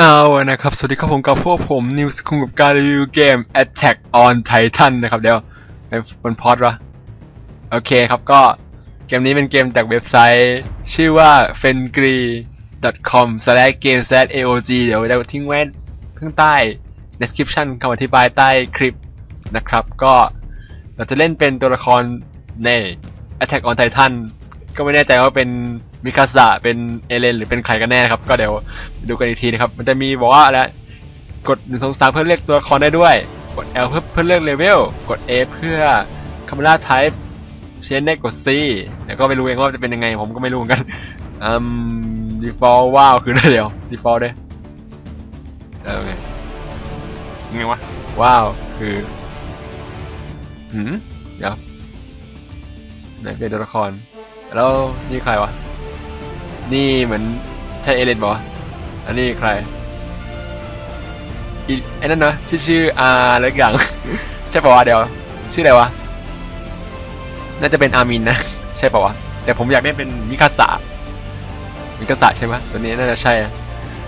เอานะครับ สวัสดีครับผมกับพวกผมนิวส์คุงกับการรีวิวเกม Attack on Titan นะครับ เดี๋ยวเป็นพอดวะโอเคครับก็เกมนี้เป็นเกมจากเว็บไซต์ ชื่อว่า f e n g r y com game aog เดี๋ยวจะทิ้งไว้ข้างใต้ description คำอธิบายใต้คลิปนะครับ ก็เราจะเล่นเป็นตัวละครใน Attack on Titan ก็ไม่แน่ใจว่าเป็น มิคาสะเป็นเอเลนหรือเป็นใครกันแน่ครับ ก็เดี๋ยวดูกันอีกทีนะครับ มันจะมีบอกว่าอะไรกด1 2 3เพื่อเรียกตัวละครได้ด้วย กด L เพื่อเพื่อเลือกเลเวล กด A เพื่อคาเมราไทป์เชนได้กด C เดี๋ยวก็ไม่รู้เองว่าจะเป็นยังไงผมก็ไม่รู้เหมือนกันอืม default ว้าวคืออะไรเดี๋ยว default ด้วยเออไงไงวะว้าวคือหืมเดี๋ยวไหนเป็นตัวละครแล้วนี่ใครวะ นี่เหมือนใช่เอเลนบอกวะอันนี้ใครอีไอ้นั่นเนะชื่อชื่ออาร์อะไรกอย่าง ใช่ป่าวะเดี๋ยว ชื่ออะไรวะ น่าจะเป็นอามินนะ ใช่ป่าวะ แต่ผมอยากได้เป็นมิคาสะมิคาสะใช่ไหมตัวนี้น่าจะใช่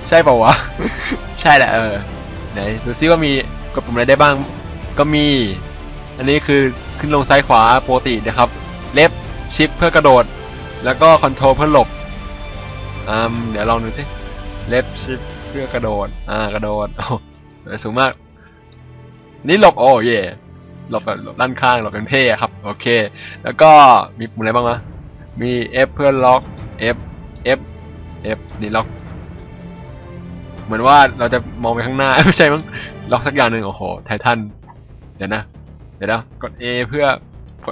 ใช่ป่าวะ ใช่แหละเออ ไหนดูซิว่ามีกดปุ่มอะไรได้บ้าง ก็มี อันนี้คือขึ้นลงซ้ายขวาปกตินะครับ เล็บชิปเพื่อกระโดด แล้วก็คอนโทรลเพื่อหลบ อืมเดี๋ยวลองดูสิเล็บชิปเพื่อกระโดด อ่ากระโดดโอ้สูงมาก นี่หลบโอ้เย่หลบแบบหลบด้านข้างหลบเป็นเท่ครับ โอเค แล้วก็มีปุ่มอะไรบ้างวะมี F เพื่อล็อก F F F นี่ล็อก เหมือนว่าเราจะมองไปข้างหน้าไม่ใช่มั้งล็อกสักอย่างหนึ่งโอ้โหไททันเดี๋ยวนะ เดี๋ยวนะกด A เพื่อ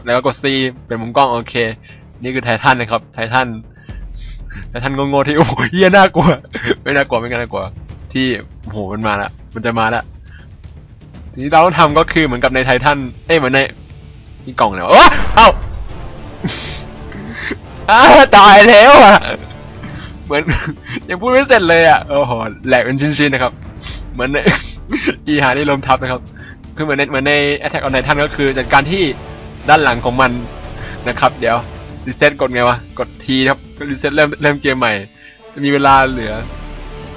แล้วก็กด C เป็นมุมกล้องโอเค นี่คือไททันนะครับไททัน ไททันโง่ๆที่โอ้โหเฮียน่ากลัว ไม่น่ากลัวไม่น่ากลัว ที่โอ้โหมันมาละมันจะมาละทีนี้เราต้องทำก็คือเหมือนกับในไททันเอ้ยเหมือนในนี่กล่องเลยวะโอ้เอ้าอ้าตายแล้วอะเหมือนยังพูดไม่เสร็จเลยอะโอ้โหแหลกเป็นชิ้นๆนะครับ เหมือนในอีหานี่ลมทับนะครับ คือเหมือนในเหมือนใน Attack on Titan ก็คือจัดการที่ด้านหลังของมันนะครับ เดี๋ยว รีเซ็ตกดไงวะ กดทีครับก็รีเซ็ตเริ่มเริ่มเกมใหม่ จะมีเวลาเหลือ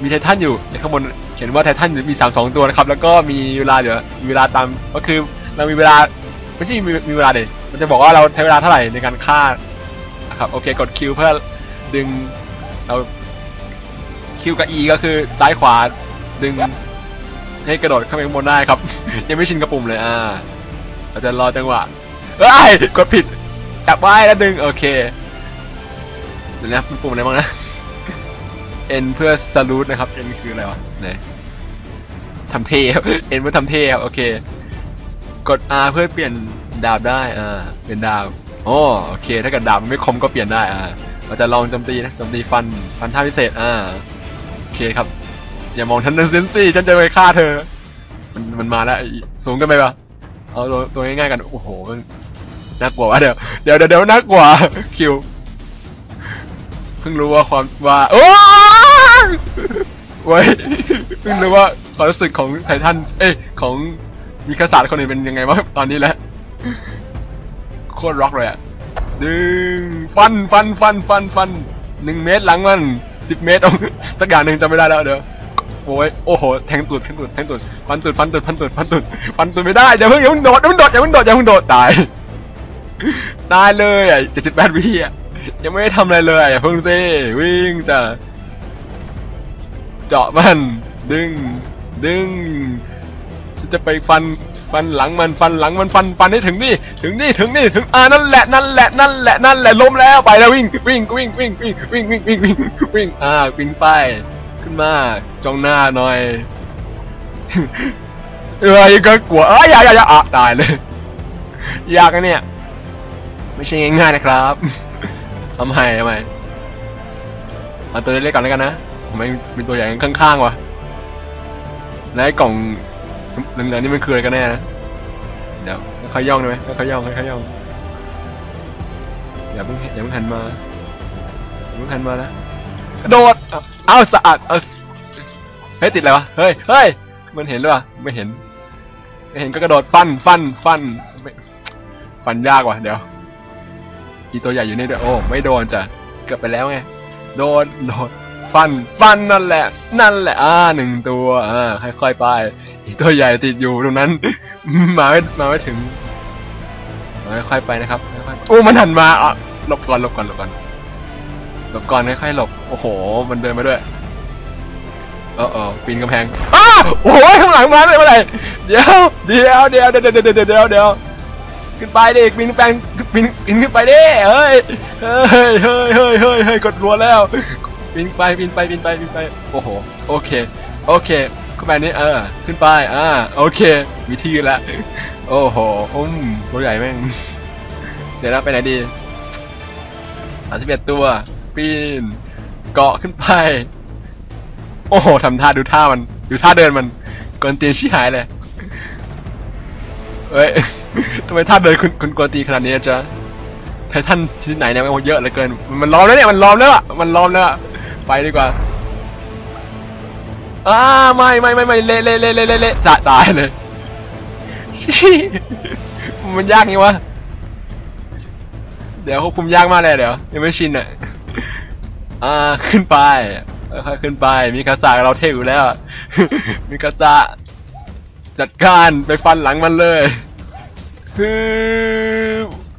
มีไททันอยู่ในข้างบนเขียนว่าไททันมีสามสองตัวนะครับ แล้วก็มีเวลาเหลือมีเวลาตามก็คือเรามีเวลาไม่ใช่มีมีเวลาเด็มันจะบอกว่าเราใช้เวลาเท่าไหร่ในการฆ่านะครับโอเคกดคิวเพื่อดึงเราคิวกับ E ก็คือซ้ายขวาดึงให้กระโดดเข้าไปข้างบนได้ครับ ยังไม่ชินกระปุ่มเลยอ่าเราจะรอจังหวะเอ้ยกดผิด จับไว้แล้วดึงโอเคเดี๋ยวนะมันปุ่มอะไรบ้างนะ N เพื่อ salute นะครับ N คืออะไรวะไหนทำเทครับ N เพื่อทำเทครับโอเค กด R เพื่อเปลี่ยนดาบได้อ่าเป็นดาบโอ้โอเค ถ้าเกิดดาบมันไม่คมก็เปลี่ยนได้อ่าเราจะลองโจมตีนะโจมตีฟันฟันท่าพิเศษอ่าโอเคครับ อย่ามองฉันนะเซนซี่ฉันจะไปฆ่าเธอ มันมันมาแล้วสูงกันไปปะเอาตัวง่ายๆกันโอ้โห น่ากลัววะเดี๋ยวเดี๋ยวเดี๋ยวเดี๋ยวน่ากลัวคิวเพิ่งรู้ว่าความว่าโอ้ยเว้ยเพิ่งรู้ว่าความรู้สึกของไททันเอ้ยของมีกษัตริย์คนนี้เป็นยังไงวะตอนนี้แหละโคตรร็อกเลยอะดึงฟันฟันฟันฟันฟันหนึ่งเมตรหลังมันสิบเมตรสักอย่างหนึ่งจำไม่ได้แล้วเดี๋ยวโอ้ยโอ้โหแทงตูดแทงตูดแทงตูดฟันตูดฟันตูดฟันตูดฟันตูดฟันตูดไม่ได้อย่าเพิ่งอย่าเพิ่งโดดอย่าเพิ่งโดดอย่าเพิ่งโดดอย่าเพิ่งโดดตาย ตายเลยอะเจ็ดสิบแปดวิอะยังไม่ได้ทำอะไรเลยอย่าเพิ่งซิวิ่งจะเจาะมัน ดึง ดึงฉันจะไปฟันฟันหลังมันฟันหลังมันฟันฟันให้ถึงนี่ถึงนี่ถึงนี่ถึงอ่านั่นแหละนั่นแหละนั่นแหละนั่นแหละล้มแล้วไปแล้ววิ่งวิ่งวิ่งวิ่งวิ่งวิ่งวิ่งวิ่งวิ่งวิ่งอ่าวิ่งไปขึ้นมาจ้องหน้าหน่อยเอ้ยก็กลัวเอ้ยอย่าอย่าอย่าอะตายเลยยากนะเนี่ย ไม่ใช่ง่ายๆนะครับทำไมทำไมเอาตัวเล็กๆก่อนแล้วกันนะทำไมมีตัวใหญ่ข้างๆวะแล้วไอ้กล่องเหลืองๆนี่มันคืออะไรกันแน่นะเดี๋ยวค่อยย่องได้ไหมค่อยย่องค่อยย่องอย่าเพิ่งอย่าเพิ่งหันมาอย่าเพิ่งหันมานะกระโดดเอาเอาสะอาดเอาเฮ้ยติดอะไรวะเฮ้ยเฮ้ยมันเห็นหรือเปล่าไม่เห็นไม่เห็นก็กระโดดฟันฟันฟันฟันยากว่ะเดี๋ยว มีตัวใหญ่อยู่ในี่ด้วยโอ้ไม่โดนจ้ะเกือบไปแล้วไงโดนโดนฟันฟันนั่นแหละ นั่นแหละ อ่าหนึ่งตัวอ่าค่อยๆไป อีกตัวใหญ่ติดอยู่ตรงนั้น มาไม่มาไม่ถึงมาค่อยๆไปนะครับอยๆโอ้มันหันมาอะหลบก่อนหลบก่อนหลบก่อนหลบก่อนค่อยๆหลบโอ้โห มันเดินมาด้วยเออเออปีนกำแพงอ้าโอ้ยข้างหลังมาเลยเมื่อไหร่เดี๋ยวเดี๋ยวเดี๋ยวเดี๋ยวเดี๋ยวเดี๋ยวเดี๋ยว ขึ้นไปดิปีนกำแพงปีนปีนขึ้นไปดิเฮ้ยเฮ้ยเฮ้ยเฮ้ยเฮ้ยเฮ้ยกดรัวแล้วปีนไปปีนไปปีนไปปีนไปโอ้โหโอเคโอเคขึ้นไปนี่เออขึ้นไปอ่าโอเควิธีละโอ้โหอืมตัวใหญ่แม่งเดี๋ยวเราไปไหนดีสามสิบเอ็ดตัวปีนเกาะขึ้นไป โอ้โหทำท่าดูท่ามัน ดูท่าเดินมันกวนตีนชี้หายเลยเฮ้ย ทำไมท่าเดินคุณคุณกวนตีขนาดนี้อะจ๊ะไททันที่ไหนเนี่ยมันเยอะเหลือเกิน มันล้อมแล้วเนี่ย มันล้อมแล้วอะมันล้อมแล้วอะไปดีกว่าอ้าไม่ไม่ไม่ไม่เละเละเละเละเละจะตายเลยชี้มันยากงี้วะ เดี๋ยวควบคุมยากมากเลยเดี๋ยวยังไม่ชินอะอ่าขึ้นไปค่อยขึ้นไป มีคาสาเราเท่อยู่แล้ว มีคาสาจัดการไปฟันหลังมันเลย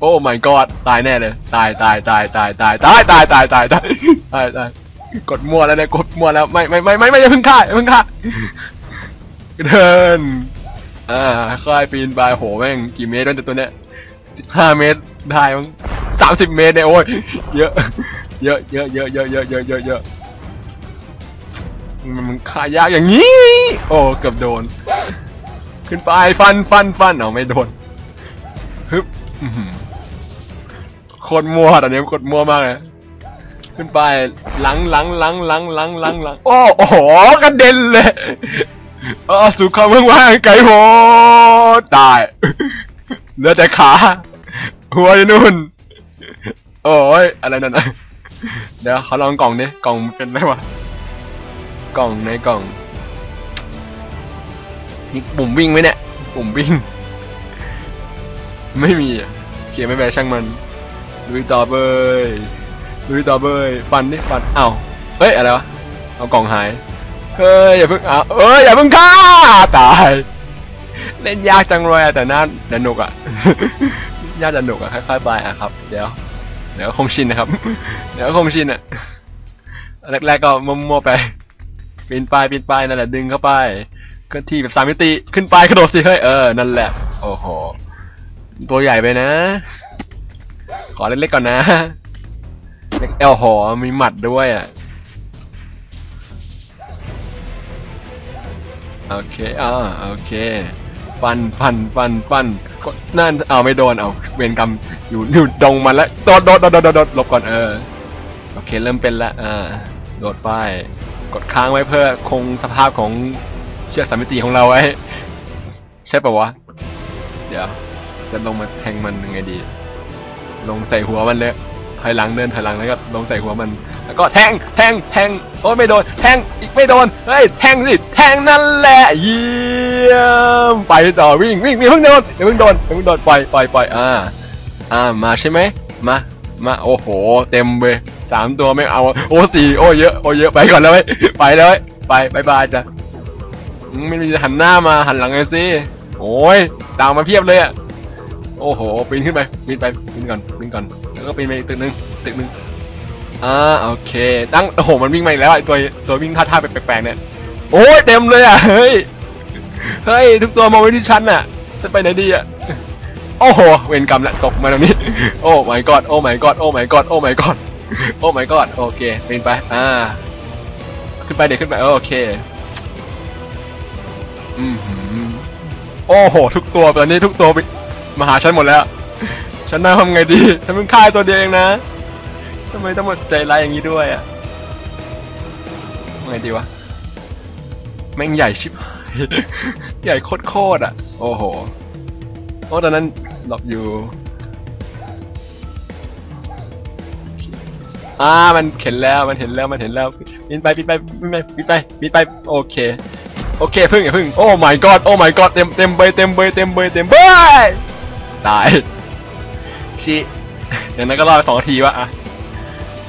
โอ้ my god ตายแน่เลย ตายตายตายตายตายตายตายตายตายตายตายตายกดมั่วแล้วเนี่ยกดมั่วแล้วไม่ไม่ไม่ไม่ไม่อย่าเพิ่งฆ่าอย่าเพิ่งฆ่าเดินอ่าค่อยปีนไปโหแม่งกี่เมตรวะตัวเนี้ยสิบห้าเมตรได้มั้งสามสิบเมตรเนี่ยโอ้ยเยอะเยอะเยอะเยอะเยอะเยอะเยอะเยอะเยอะมันมันขายากอย่างนี้ โอ้เกือบโดน ขึ้นไปฟันฟันฟันเอาไม่โดน ฮึบโคตรมัวตอนนี้โคตรมัวมากเลยขึ้นไปหลังหลังหลังหลังหลังหลังหลังโอ้โหกระเด็นเลยออสุขเมืองว่างไก่โหตายเหลือแต่ขา หัวอยู่นู่น โอ้ยอะไรนั่นนะเดี๋ยวเขาลองกล่องดิกล่องเป็นไรวะกล่องในกล่องนี่ปุ่มวิ่งไหมเนี่ยปุ่มวิ่ง ไม่มีเขียนไม่เป็นไรช่างมันลุยต่อเบยลุยต่อเบยฟันดิฟันเอ้าเฮ้ยอะไรวะเอากล่องหายเฮ้ยอย่าเพิ่งเอาเอ้ยอย่าเพิ่งฆ่าตายเล่นยากจังเลยอะแต่น่าสนุกอะยากสนุกอะคล้ายๆบายอะครับ เดี๋ยว เดี๋ยวคงชินนะครับ เดี๋ยวคงชินอะแรกๆก็มั่วๆไปปีนไปปีนไปนั่นแหละดึงเข้าไปเคลื่อนที่แบบสามมิติขึ้นไปกระโดดสิเฮ้ยเออนั่นแหละโอ้โห ตัวใหญ่ไปนะ ขอเล็กๆก่อนนะเล็กเอลหอมีหมัดด้วยอะ โอเคอ่าโอเคฟันฟันฟันฟันกดนั่นเอาไม่โดนเอาเวรกรรมอยู่อยู่ดงมันแล้วโดดโดดโดดโดดโดดโดดหลบก่อนเออโอเคเริ่มเป็นละอ่าโดดไปกดค้างไว้เพื่อคงสภาพของเชือกสามมิติของเราไว้ ใช่ปะวะ เดี๋ยว จะลงมาแทงมันยังไงดี ลงใส่หัวมันเลยถอยหลังเดินถอยหลังแล้วก็ลงใส่หัวมัน แล้วก็แทงแทงแทงโอ้ยไม่โดน แทงอีกไม่โดนเฮ้ยแทงสิแทงนั่นแหละเยี่ยมไปต่อวิ่งวิ่งวิ่งเพิ่งโดนเดี๋ยวเพิ่งโดนเดี๋ยวเพิ่งโดนปล่อยปล่อยปล่อยอ่าอ่ามาใช่ไหมมามาโอ้โห เต็มเว้ยสามตัวไม่เอาโอ้สี่โอ้เยอะโอ้เยอะไปก่อนแล้วเว้ยไปแล้วเว้ยไปบายจ้ะไม่มีหันหน้ามาหันหลังไงสิโอ้ยตามมาเพียบเลยอะ โอ้โหปีนขึ้นไปปีนไปปีนก่อนปีนก่อนแล้วก็ปีนไปอีกตึกหนึงตึกหนึงอ่าโอเคตั้งโอ้โหมันวิ่งมาอีกแล้วไอตัวตัววิ่งท่าท่าแปลกๆเนี่ยโอ้ยเต็มเลยอะเฮ้ยเฮ้ยทุกตัวมองไปที่ฉันอะฉันไปไหนดีอะโอ้โหเวรกรรมละตกมาตรงนี้ โอ้ my god โอ้ my god โอ้ my god โอ้ my god โอ้ my god โอเคป็นไปอ่าขึ้นไปเด็กขึ้นไปโอเคอืมอโอ้โห ทุกตัวตอนนี้ทุกตัวไป มาหาฉันหมดแล้ว ฉันน่าทำไงดีฉันเพิ่งฆ่าตัวเดียวเองนะทำไมต้องมาใจร้ายอย่างนี้ด้วยอะทำไงดีวะแม่งใหญ่ชิบหายใหญ่โคตรๆอะ โอ้โหโอ้ตอนนั้นหลบอยู่อ่ามันเห็นแล้วมันเห็นแล้วมันเห็นแล้วบินไปบินไปบินไปบินไปบินไปโอเคโอเคพึ่งอย่าพึ่งโอ้ my god โอ้ my god เต็มเต็มเบยเต็มเบยเต็มเบยเต็มเบย ตายชิอย่างนั้นก็รอดสองนาทีวะอะ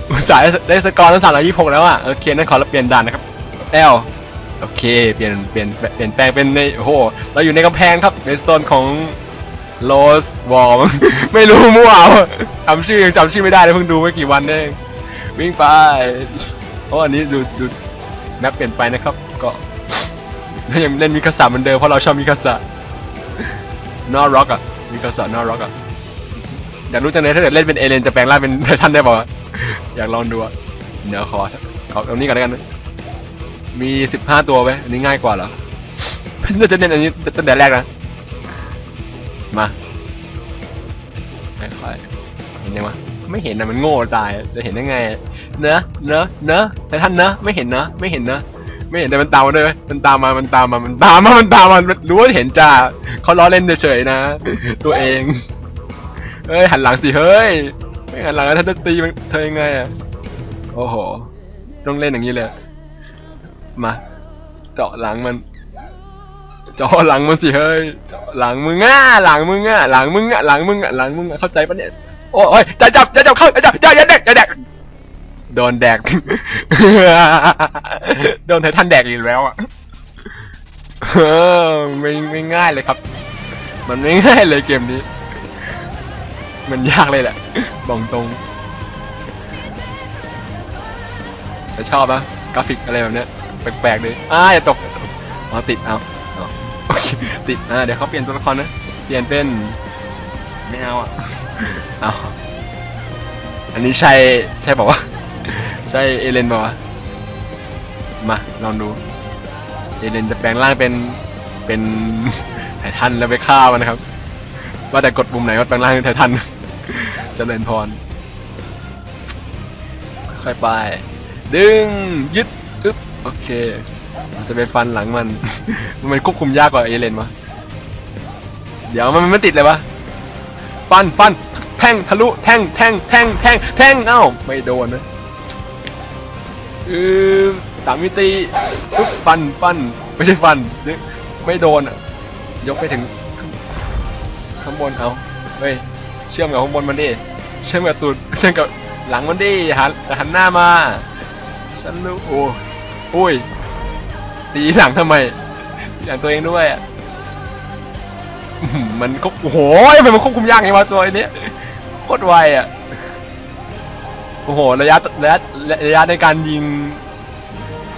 อุตส่าห์ได้สกอร์ตั้งสามร้อยยี่สิบหกแล้วอะโอเคนั่นขอเราเปลี่ยนด่านนะครับแอลโอเค เปลี่ยนเปลี่ยนเปลี่ยนแปลงเป็นในโอ้โหเราอยู่ในกำแพงครับในโซนของโรสวอลไม่รู้มั่วจำชื่อยังจำชื่อไม่ได้เลยเพิ่งดูไม่กี่วันเองวิ่งไปโอ้อันนี้ดูดูแมปเปลี่ยนไปนะครับ ก็ยังเล่นมิคาสะเหมือนเดิมเพราะเราชอบมิคาสะนอร็อกอะ มิคาสะนอร็อกอะ อยากรู้จังเลยถ้าเกิดเล่นเป็นเอเลนจะแปลงร่างเป็นไททันได้ป่าวะอยากลองดูอะเดี๋ยวขอขอตรงนี้ก่อนแล้วกัน มีสิบห้าตัวไหมอันนี้ง่ายกว่าเหรอน่าจะเล่นอันนี้ตั้งแต่แรกนะ มาค่อยๆเห็นยังวะไม่เห็นนะมันโง่ตาย จะเห็นได้ไง เนอะเนอะเนอะแต่ท่านเนอะไม่เห็นเนอะไม่เห็นเนอะ ไม่เห็นแต่มันตามมาด้วยมันตามมา มันตามมา มันตามมา มันตามมา มันรู้ว่าเห็นจ้าเขาล้อเล่นเฉยๆนะ ตัวเอง เฮ้ยหันหลังสิ เฮ้ย ไม่หันหลังแล้วท่านจะตีมันเธอยังไงอะ โอ้โห ต้องเล่นอย่างนี้เลย มา เจาะหลังมัน เจาะหลังมันสิ เฮ้ย เจาะหลังมึงอะหลังมึงอะหลังมึงอะหลังมึงอะหลังมึงอะเข้าใจปะเนี่ย โอ้ยจะจับจะจับเข้าจะจับจะอย่าแดกอย่าแดก โดนแดก โดนไททันแดกอีกแล้วอะเออไม่ไม่ง่ายเลยครับ มันไม่ง่ายเลยเกมนี้ มันยากเลยแหละบอกตรงแต่ชอบนะกราฟิกอะไรแบบเนี้ยแปลกๆเลยอ้าอย่าตกอ๋อติดเอาติดอ่าเดี๋ยวเขาเปลี่ยนตัวละครนะ เปลี่ยนเป็นไม่เอาอะเอาอันนี้ใช่ใช่บอกว่า ใช่เอเลนบอกว่าวะมาลองดู เอเลนจะแปลงร่างเป็นเป็นไททันแล้วไปฆ่ามันนะครับ ว่าแต่กดปุ่มไหนว่าแปลงร่างเป็นไททันเจริญพร ค่อยไป ดึง ยึดอึ๊บโอเค จะไปฟันหลังมัน มันควบคุมยากกว่าเอเลนวะเดี๋ยวมันไม่ติดเลยวะฟันฟันแทงทะลุแทงแทงแทงแทงแทงเอ้าไม่โดนนะ อือสามมิติปุ๊บฟันฟันไม่ใช่ฟันไม่โดนอะยกไปถึงข้างบนเอาเฮ้ยเชื่อมกับข้างบนมันดิเชื่อมกับตูดเชื่อมกับหลังมันดิหันหันหน้ามาฉันรู้โอ้โอ้ยตีหลังทำไมตีหลังตัวเองด้วยอะมันก็โอ้โหมันควบคุมยากไงวะตัวไอ้นี้โคตรไวอะ โอ้โห ระยะระยะระยะในการยิง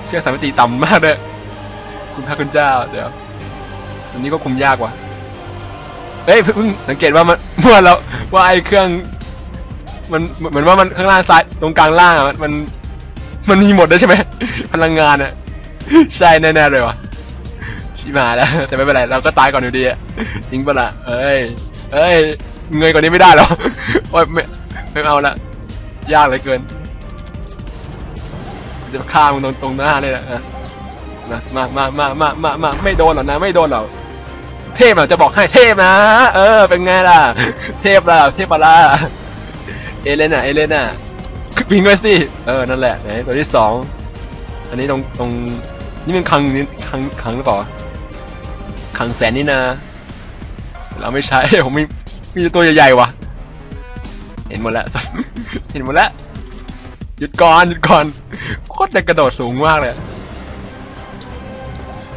เชือกสามมิติต่ำมากเลยคุณพระคุณเจ้าเดี๋ยวอันนี้ก็คุมยากว่ะเฮ้ยเพิ่งสังเกตว่ามันเมื่อเราว่าไอ้เครื่อง มันเหมือนว่ามันข้างล่างซ้ายตรงกลางล่างอะมันมันมีหมดด้วยใช่ไหมพลังงานอะใช่แน่ๆเลยว่ะชิบหาแล้วแต่ไม่เป็นไรเราก็ตายก่อนอยู่ดีอะจริงปะล่ะเอ้ยเอ้ยเงยกว่านี้ไม่ได้หรอโอ้ยไม่ไม่เอาละ ยากเลยเกินจะฆ่ามึงตรงตรงหน้าเลยนะอะมามามามามามาไม่โดนหรอกนะ ไม่โดนหรอกเทพอะจะบอกให้เทพนะ เออ เป็นไงล่ะ เทพล่ะเทพปล่ะเอเลน่ะเอเลน่ะวิ่งไปสิ เออ นั่นแหละไหนตัวที่สอง อันนี้ตรงตรงนี่มันคังนี่คังคังหรือเปล่าคังแสนนี่นะ เราไม่ใช้ผมมีมีต่ตัวใหญ่ๆวะเห็นหมดแล้ว เห็นหมดแล้วหยุดก่อนหยุดก่อนโคตรเด็กระโดดสูงมากเลย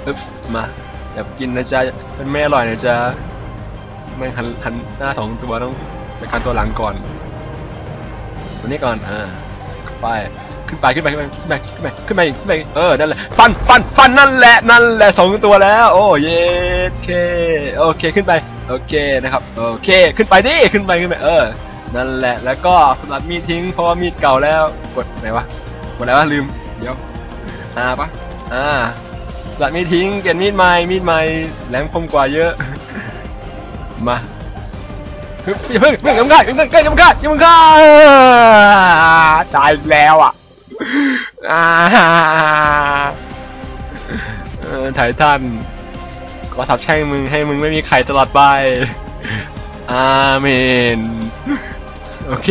อึ๊บมาแบบกินนะจ๊ะฉันไม่อร่อยนะจ๊ะไม่หันหันหน้าสองตัวต้องจัดการตัวหลังก่อนตัวนี้ก่อนอ่าไปขึ้นไปขึ้นไปขึ้นไปขึ้นไปขึ้นไปขึ้นไปขึ้นไปเออนั่นแหละฟันฟันฟันนั่นแหละนั่นแหละสองตัวแล้ว โอ้เย้เคโอเคขึ้นไปโอเคนะครับโอเคขึ้นไปดิขึ้นไปขึ้นไปเออ นั่นแหละ แล้วก็สลัดมีดทิ้งเพราะว่ามีดเก่าแล้ว กดไหนวะ กดอะไรวะลืม เดี๋ยวอ่าปะอ่าสลัดมีดทิ้ง เปลี่ยนมีดใหม่ มีดใหม่แหลมคมกว่าเยอะ มาฮึบอย่าเพิ่งอย่าเพิ่งอย่าเพิ่งอย่าเพิ่งอย่าเพิ่งอย่าเพิ่งตายแล้วอะอ่าเออไททันขอสับแช่งมึงให้มึงไม่มีไข่ตลอดไปอาเมน โอเค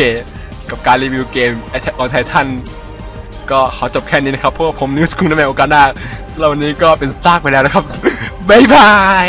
กับการรีวิวเกม Attack on Titan ก็ขอจบแค่นี้นะครับเพราะว่าผมนิวสกุลนแมวโอกานาสำหรับวันนี้ก็เป็นซากไปแล้วนะครับ บ๊ายบาย